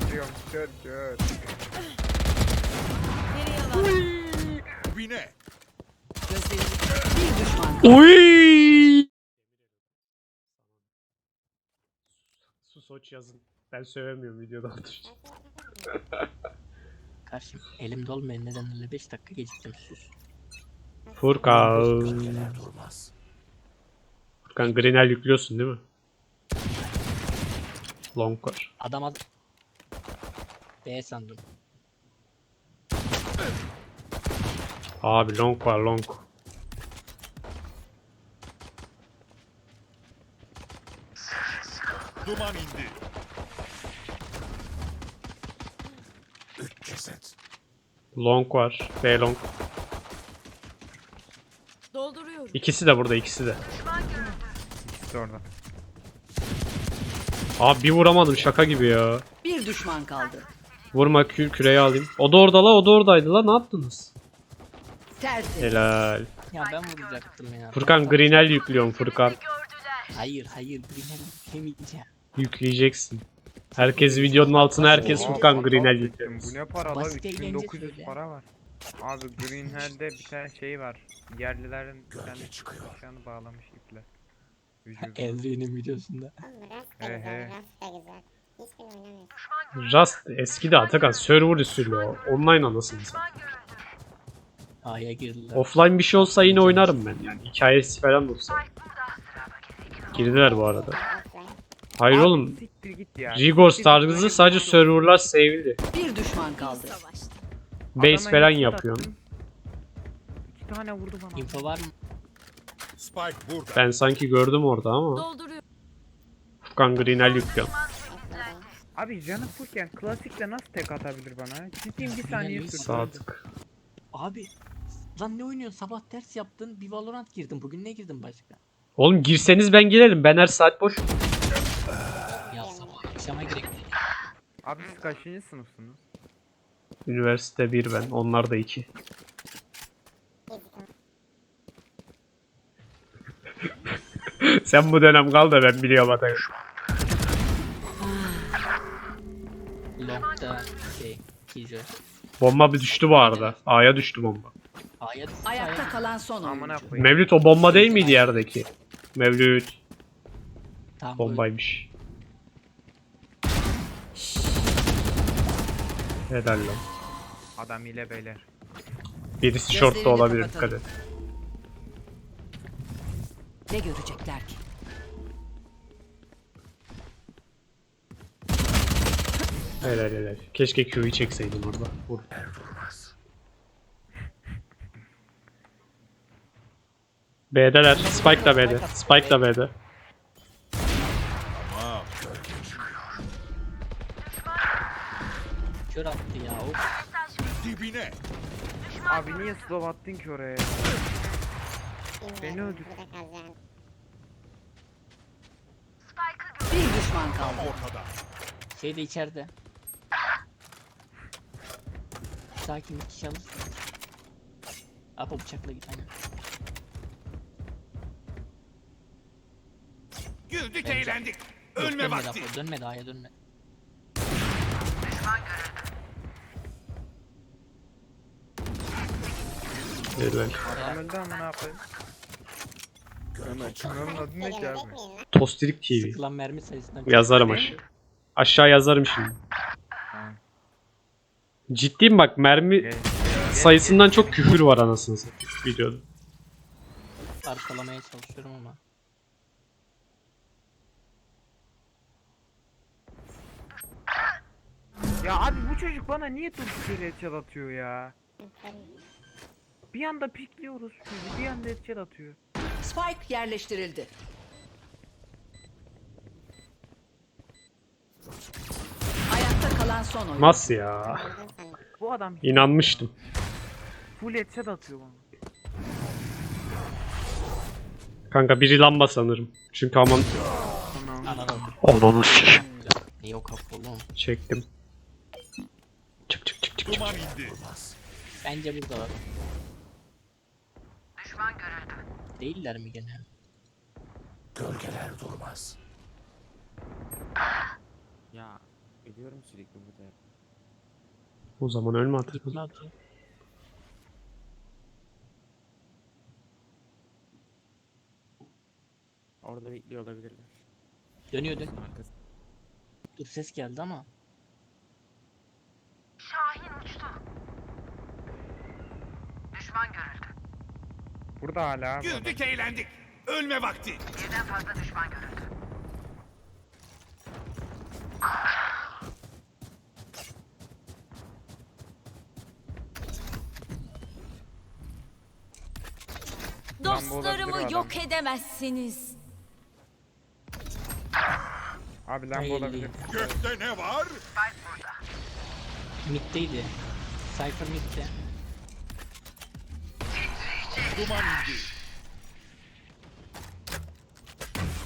yapıyorum. Kör kör. Dibine. Bir düşman kaldı. Oy! Sus oç yazın. Ben söylemiyorum videoda atıştı. Karşım elimde olmayan nedenlerle 5 dakika geciktim sus. Furkan. Furkan Grenel yüklüyorsun değil mi? Long var. Adam ad... B sandım. Abi long var long. Duman indi. Ceset. Long var. B long. Dolduruyorum. İkisi de burada ikisi de. İkisi orada. Abi bir vuramadım şaka gibi ya. Bir düşman kaldı. Vurma kü küreyi alayım. O da orada la o da oradaydı la ne yaptınız? Helal. Ya ben vuracaktım ya. Furkan Grenel yüklüyorum Furkan. Hayır hayır Green'e yemeyeceğim. Yükleyeceksin. Herkes videonun altına herkes Furkan ettim. yüklüyor. Bu ne para la? Basit eğlence 3900 söyle. para var. Abi Green Hell'de bir tane şey var. Yerlilerin bir tane bıçağını bağlamış iple. Evrenin videosunda. He he. Rust eskide Atakan server usulü o. Online anasını. A'ya girdiler. Offline bir şey olsa yine oynarım ben yani. Hikayesi falan olsa. Girdiler bu arada. Hayır oğlum. Siktir git ya. Rigors tarzı sadece serverlar save'li. Bir düşman kaldı. Base Adama falan yapıyorsun. attım. İki tane vurdu bana. Info var mı? Spike burada. Ben sanki gördüm orada ama. Dolduruyorum. Furkan Grenel yüklüyorum. Abi canı fullken klasikle nasıl tek atabilir bana? Ciddiyim bir saniye sürdü. Sağ tık. Abi lan ne oynuyorsun? Sabah ders yaptın. Bir Valorant girdim. Bugün ne girdin başka? Oğlum girseniz ben girerim. Ben her saat boş. Ya sabah akşama gerek. Abi siz kaçıncı sınıfsınız? Üniversite 1 ben. Onlar da 2. Sen bu dönem kal da ben biliyorum Atakan. Killjoy. Bomba bir düştü bu arada. A'ya düştü bomba. A'ya düştü. Ayakta A'ya- kalan son Amına oyuncu. koyayım. Mevlüt o bomba değil miydi yerdeki? Mevlüt Tamam, bombaymış. Helal lan. Adam ile beyler. Birisi short da Gözlerini olabilir dikkat et. Ne görecekler ki? Helal helal. Keşke Q'yu çekseydim orada. Vur. B'deler. Spike da B'de. Spike da B'de. Kör attı ya. Of. Dibine. Abi niye slow attın ki oraya? Beni öldür. Bir düşman kaldı. Ortada. Şey de içeride. Sakin bir kişi alırsın. Apo bıçakla git aynen. Güldük Bence. eğlendik. Yok, Ölme dönme vakti. Apo, dönme daha dönme. Helal. Adam öldü amına koyayım. Kanalın adı ne ki abi? Tostirik TV. Kılan mermi sayısından Yazarım aşağı. Aşağı yazarım şimdi. Ciddiyim bak mermi sayısından çok küfür var anasını satayım videoda. arkalamaya çalışıyorum ama. Ya abi bu çocuk bana niye yere headshot atıyor ya? Bir anda pikliyoruz çocuğu, bir anda headshot atıyor. Spike yerleştirildi. Kalan son oyuncu. Nasıl ya? Bu adam İnanmıştım. full headshot atıyor bana. Kanka biri lamba sanırım. Çünkü aman Anladım. Ananı Niye o oğlum? çektim. Çık çık çık çık çık. Duman indi. Bence burada var. Değiller mi gene? Ya Biliyorum sürekli burada. O zaman ölme artık. İpini atıyor. Orada bekliyor olabilirler. Dönüyor dön. Arkası. Dur ses geldi ama. Burada hala. abi adam. Güldük eğlendik. Ölme vakti. Lamba olabilir o Adam. yok edemezsiniz. Abi lamba Ay. olabilir. Gökte ne var? Mid'deydi. Cypher mid'de. Duman indi.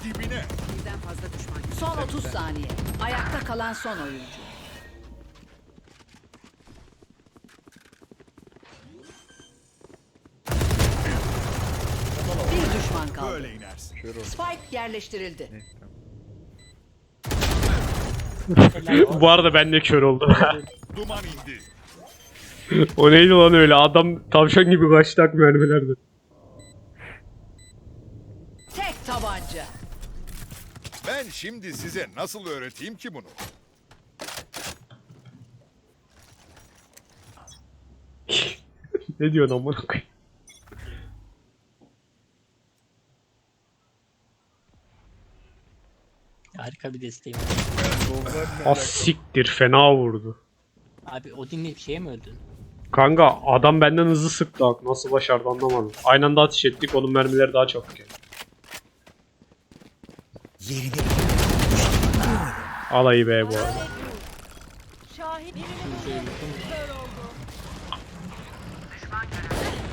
Dibine. Birden fazla düşman. Son 30 saniye. Ayakta kalan son oyuncu. Bir Böyle inersin. Spike yerleştirildi. Bu arada ben de kör oldum. Duman indi. o neydi lan öyle? Adam tavşan gibi kaçtı ak mermilerdi. Tek tabanca. Ben şimdi size nasıl öğreteyim ki bunu? ne diyorsun amına koyayım? Harika bir desteğim. Az siktir fena vurdu. Abi Odin'le bir şeye mi öldün? Kanka adam benden hızlı sıktı ak. Nasıl başardı anlamadım. Aynı anda ateş ettik onun mermileri daha çabuk geldi. Alayı be bu arada. Şahin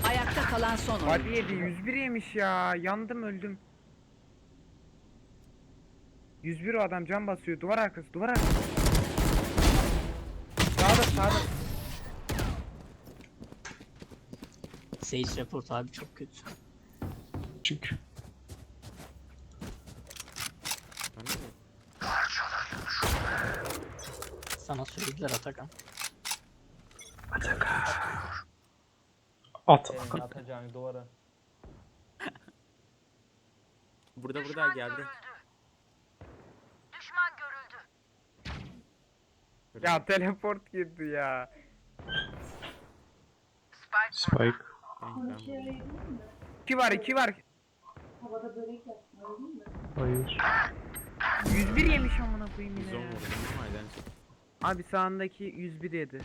Ayakta kalan son oyuncu. Hadi yedi 101 yemiş ya. Yandım öldüm. 101 o adam can basıyor. Duvar arkası duvar arkası. Sağda sağda. Sage report abi çok kötü. Mı? Sana söylediler Atakan. At. Atacağın duvara. Burada burada geldi. Ya teleport girdi ya. Spike. Ben, ben 2 var 2 var. Hayır. 101 yemiş amına koyayım yine 110 ya. vurdum ama eden Abi sağındaki 101 yedi.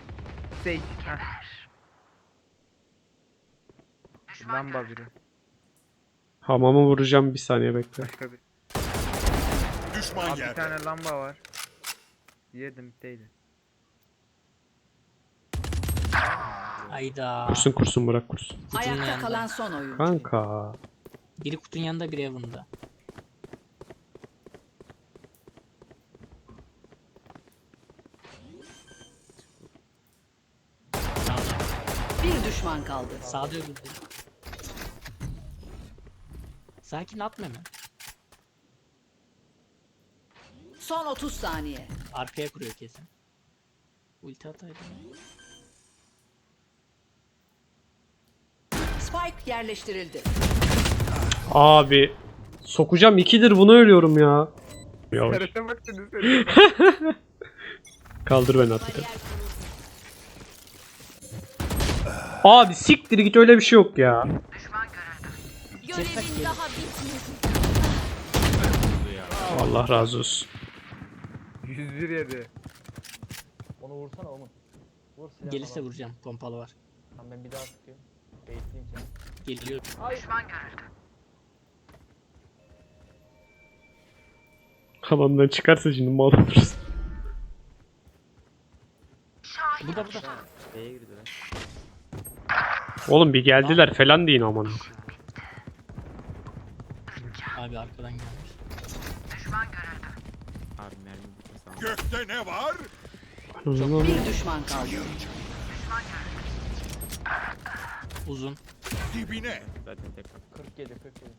Sage. Heh. Lamba biri. Hamamı vuracağım bir saniye bekle. Başka bir. Düşman Abi bir tane lamba var. Yedim değdi. Ayda. Kursun kursun bırak kursun. Kutunun Ayakta yanında. kalan son oyuncu. Kanka. Biri kutunun yanında biri. Sağda. Bir düşman kaldı. Sağda öldü. Sakin atma hemen. Son 30 saniye. Arkaya kuruyor kesin. Ulti ataydı. Spike yerleştirildi. Abi. Sokacağım ikidir bunu ölüyorum ya. Yavaş. Kaldır beni Atakan. Abi siktir git öyle bir şey yok ya. görevin daha bitmedi. Allah razı olsun. 101 yedi. Onu vursana oğlum. Vur silahını. Gelirse bana. vuracağım. Pompalı var. Tamam ben bir daha sıkıyorum. Beyitleyeyim seni. Geliyor. Hamamdan çıkarsa şimdi mal oluruz. Burada burada. B'ye girdiler. Oğlum bir geldiler falan deyin aman. Abi arkadan gelmiş. Abi mermi bitti sağ ol. Gökte ne var? Bir düşman kaldı. Uzun. Dibine. Zaten tek 47 47.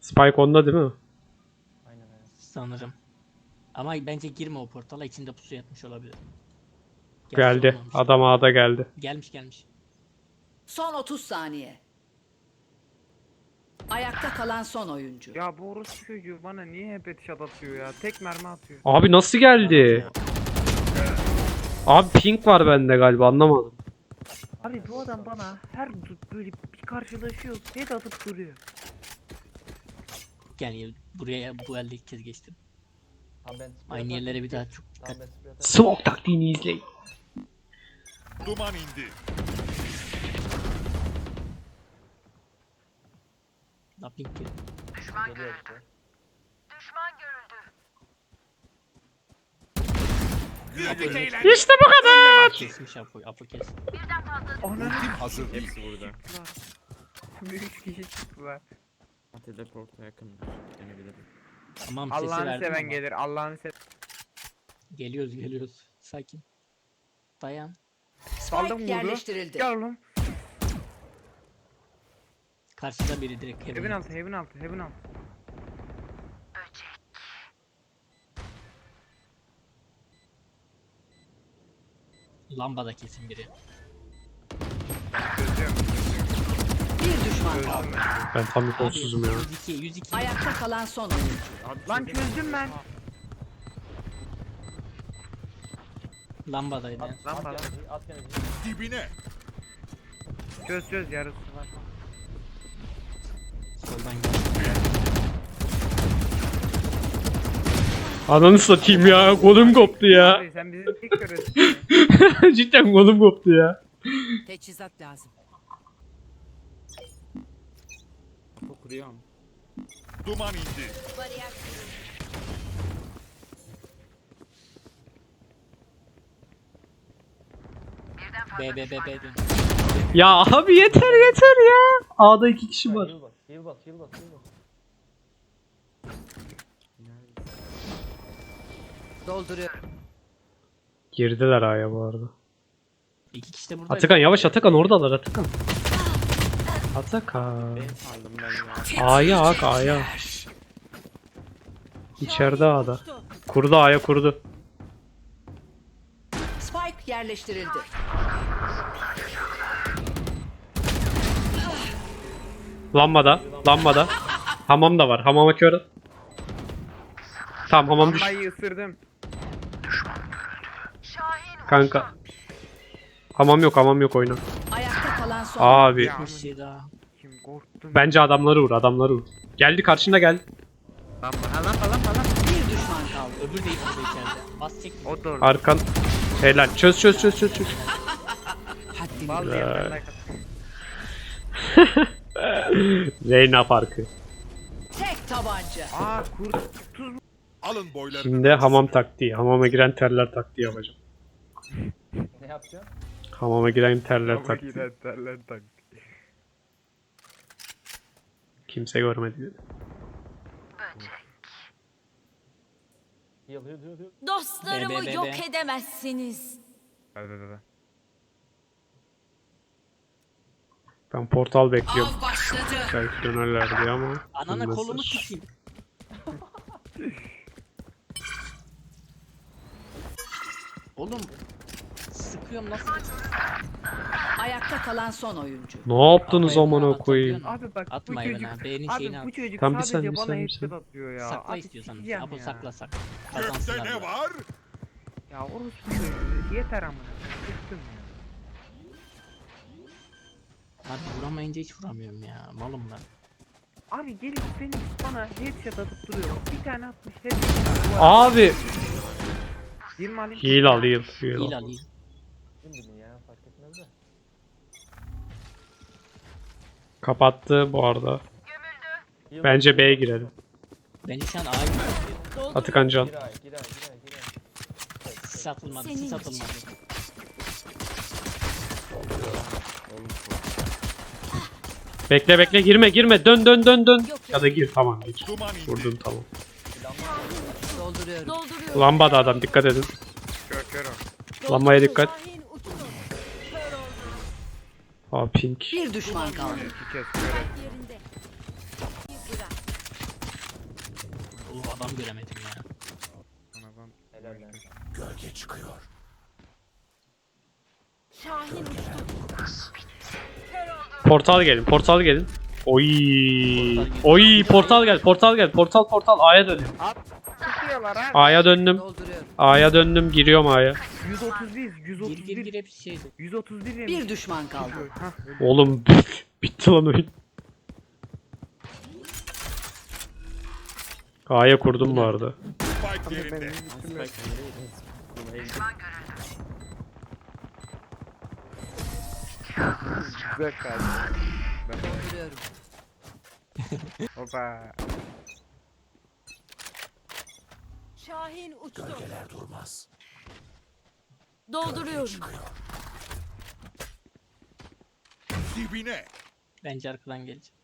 Spike onda değil mi? Aynen aynen. Sanırım. Ama bence girme o portala içinde pusu yatmış olabilir. Gerçi Geldi. olmamış. Adam A'da geldi. Gelmiş gelmiş. Son 30 saniye. Ayakta kalan son oyuncu. Ya bu orospu çocuğu bana niye hep headshot atıyor ya? Tek mermi atıyor. Abi nasıl geldi? Abi pink var bende galiba anlamadım. Abi bu adam bana her böyle bir karşılaşıyor. Head atıp duruyor. Yani buraya bu elde ilk kez geçtim. Tamam ben spray Aynı atarım. yerlere bir daha çok dikkat. Tamam ben spray atarım. Smoke taktiğini izleyin. Duman indi. Nothing ki. Geliyor işte. Güldük eğlendik. İşte bu kadar. Kesmiş Apo. Apo kes. Ananı Ultim hazır değil. Hepsi burada. Bir üç kişi çıktılar. Teleport'a yakın. Denebilirim. Tamam sesi Allah'ını verdim seven ama. gelir. Allah'ını seven. Geliyoruz geliyoruz. Sakin. Dayan. Saldım Spike vurdu. yerleştirildi. Gel oğlum. Karşıda biri direkt Heaven heaven. altı, heaven altı, heaven altı. Lambada kesin biri. Bir düşman kaldı. Ben. Tam bir kolsuzum ya. 102 102. Ayakta kalan son oyuncu. Lan çözdüm ben. Lambadaydı. Enerjiyi. Dibine. Çöz çöz yarısı var. Ananı satayım ya. Kolum koptu ya. Abi sen bizi tek görüyorsun. Cidden kolum koptu ya. Teçhizat lazım. Apo kuruyorum. Duman indi. B B B B dön. Ya abi yeter yeter ya. A'da iki kişi var. Heal bas, heal bas, heal bas, heal bas. Dolduruyorum. Girdiler A'ya bu arada. İki kişi de burada. Atakan yavaş Atakan oradalar Atakan. Atakan. Ben sandım ben ya. A'ya ak A'ya. İçeride A'da. Kurdu A'ya kurdu. Spike yerleştirildi. Lambada. Lambada. Hamam da var. Hamama kör. Tamam hamam düş. Lambayı ısırdım. Kanka. Hamam yok hamam yok oyna. Ayakta kalan son Abi. Bir şey daha. kim. Bence adamları vur adamları vur. Geldi karşında ha lamba lamba lamba. bir düşman kaldı. Öbür de içeride. Bas çek. O orada. Arkan. Helal. Çöz çöz çöz çöz çöz. Haddini Güzel. like farkı. tek tabanca. Aa kurt. Alın boylarını. Şimdi hamam taktiği. Hamama giren terler taktiği yapacağım. Ne yapacaksın? Hamama giren terler taktiği. gider terler tak. Kimse görmedi. Heal, heal, heal, heal. Dostlarımı Be, be, be, yok be. edemezsiniz. Hadi hadi hadi. Ben portal bekliyorum. Av başladı. Belki dönerler diye ama. Anana bilmezler. kolumu tutayım. Oğlum sıkıyorum nasıl? Ayakta kalan son oyuncu. Ne yaptınız Kafayı amına koyayım? atabiliyorsun. Abi bak Atma bu çocuk. Abi şeyini bu at. çocuk Tamam, bir sadece saniye, bir bana saniye, bir headshot saniye. atıyor ya. Sakla Abi istiyorsan. sikeceğim Apo ya. sakla sakla. Gökte Kazansınlar. ne var? Ya orospu çocuğu yeter amına. Bıktım ya. Abi vuramayınca hiç vuramıyorum ya. Malım ben. Abi gelip Phoenix bana headshot atıp duruyor. Bir tane atmış headshot. Abi. 20 alayım. Heal al heal. Heal al. iyi. Kim bilir ya fark etmez de. Kapattı bu arada. Heal Bence B'ye girelim. Bence şu an gidiyor. Atakan can. Gir ay, gir ay, gir ay, gir ay. Sis atılmadı, Senin sis için. atılmadı. Bekle bekle girme girme. Dön dön dön dön. Ya da gir tamam gir. Vurdun tamam. Dolduruyorum. Dolduruyorum. Lambada adam dikkat edin. Kör kör o. Lambaya dikkat. Şahin. Aa pink. Bir düşman kaldı. İki kez. Adam göremedim ya. Ana ben Helal lan. Şahin uçtu. Portal gelin. Portal gelin. Oy. Oy portal gel. Portal gel. Portal portal A'ya dönüyorum. Tutuyorlar abi. A'ya döndüm. Dolduruyorum. A'ya döndüm. Giriyorum A'ya. 131 Gir gir 131 gir hepsi şeydi. 131 yemiş. Bir düşman kaldı. Hah, öyle. Oğlum bitti lan oyun. A'ya kurdum bu arada. Spike yerinde. Güzel kaldı. Dolduruyorum. Hopa. Şahin uçtu. Dolduruyorum. Dibine. Bence arkadan gelecek.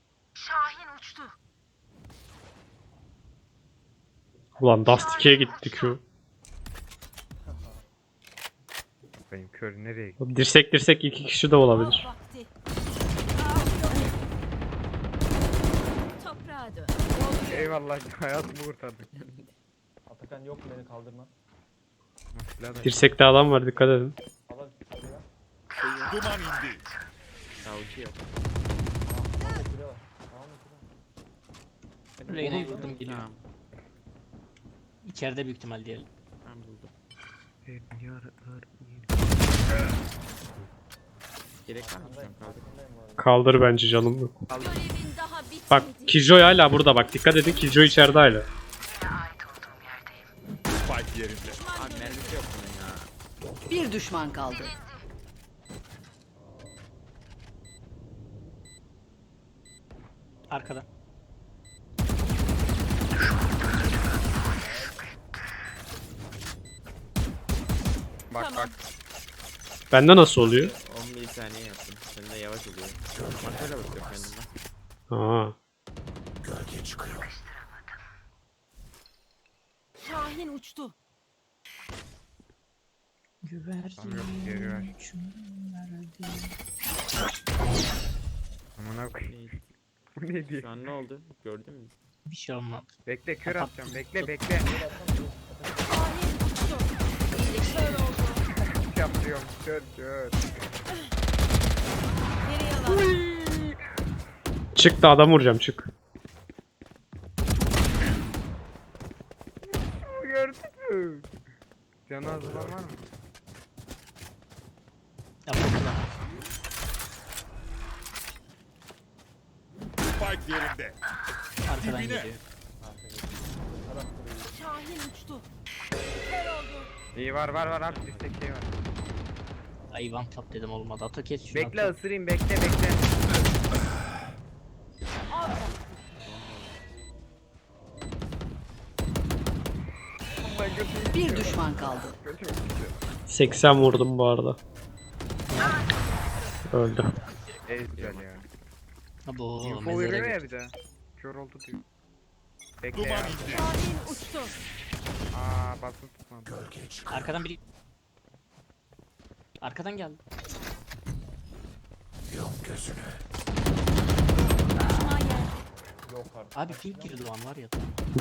Ulan Dust 2'ye gitti Q. Benim kör nereye gitti? Dirsek dirsek iki kişi de olabilir. Av vakti. Toprağa dön. Eyvallah hayatımı kurtardın. Atakan yok mu beni kaldırma? Dirsekte adam var dikkat edin. Al. Hadi ya. Duman indi. Savcı yok. Tamam süre var. Tamam geliyor. Tamam. İçeride büyük ihtimal diyelim. Ben buldum. Gerek var mı? Sen. Kaldır bence canım. Bak Killjoy hala burada bak dikkat edin Killjoy içeride hala. Yerinde. Abi mermisi yok bunun ya. Bir düşman kaldı. Arkada. Bak bak. Bende nasıl oluyor? 11 saniye yaptım. Sen de yavaş oluyor. Masayla bakıyorum kendimden. Aa. Şahin uçtu. Yok geri ver. Amına koyayım. Bu ne diyor? Şu an ne oldu? Gördün mü? Bir şey olmadı. Bekle kör atacağım bekle bekle. Yapıyorum kör kör. Çık da adam vuracağım çık. Gördün mü? Canı az olan var mı? Ya bakılan. Spike yerinde. Arkadan Dibine. geliyor. Şahin uçtu. Kör oldu. İyi var var var abi destek şey var. Ay one tap dedim olmadı. Ata kes şunu. Bekle ata. ısırayım bekle bekle. Bir düşman kaldı. 80 vurdum bu arada. Öldü. Güzel ya. Abo Info mezara veriyor ya bir de. Kör oldu diyor. Bekle Duman ya. indi. Şahin uçtu. Aa basın tutmadı. Arkadan biri... Arkadan geldi. Düşman artık. Abi pink girdi o an var ya.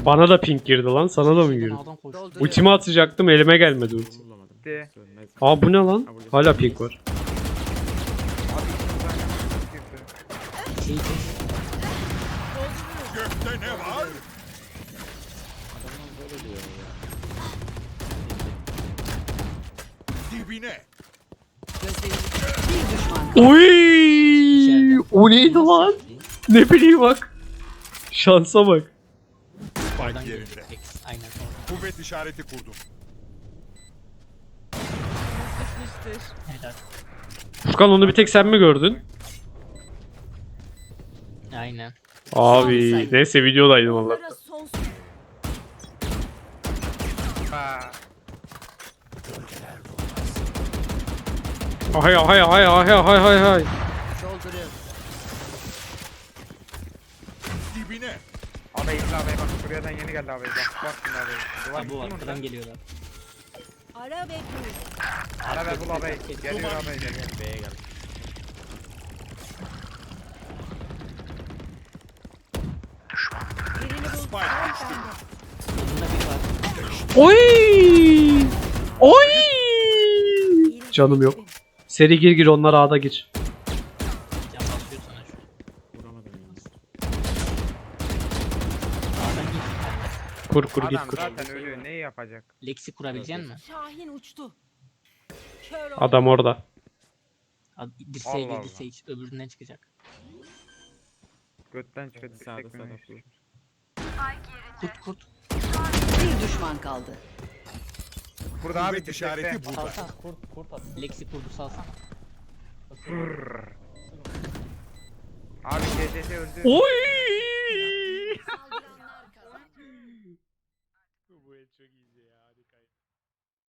Bana da pink girdi lan sana da mı girdi? Adam koştu. Ultimi atacaktım elime gelmedi ulti. Bulamadım. De. Sönmez. Aa bu ne lan? Hala pink var. Abi iki tane girdi. Şey kes. Ne var? Adamlar böyle diyor ya. Dibine. Bir düşman. Oy! O neydi lan? Ne bileyim bak. Şansa bak. Spike yerinde. Aynen. Kuvvet işareti kurdum. Helal. Furkan onu bir tek sen mi gördün? Aynen. Abi neyse videodaydım Allah. Onlara sonsuz. Aa. Hay hay hay hay hay hay hay. Dibine. Abi izle abi bak buraya yeni geldi abi bak bak şimdi abi. Duvar Ha, bu gitti mi arkadan orada? geliyorlar. Ara ve bul. Ara ver bul abi. Geliyor abi. indi. B'ye gel. Birini bul. Spike düştü. Burada biri var. Oy! Oy! Canım yok. Seri gir gir onlar A'da gir. Kur kur git Adam kur. zaten ölüyor. Neyi yapacak? Lexi kurabilecek misin? Şahin uçtu. Kör oldu. Adam orada. Ad- Dirseğe Allah girdi Sage. Öbüründen çıkacak. Götten çıkıp Sağda, sağda. Kurt kurt. Bir düşman kaldı. Burada abi işareti burada. Salsana. Kurt kurt at. Lexi kurdu salsana. Abi CZT öldü. Oy!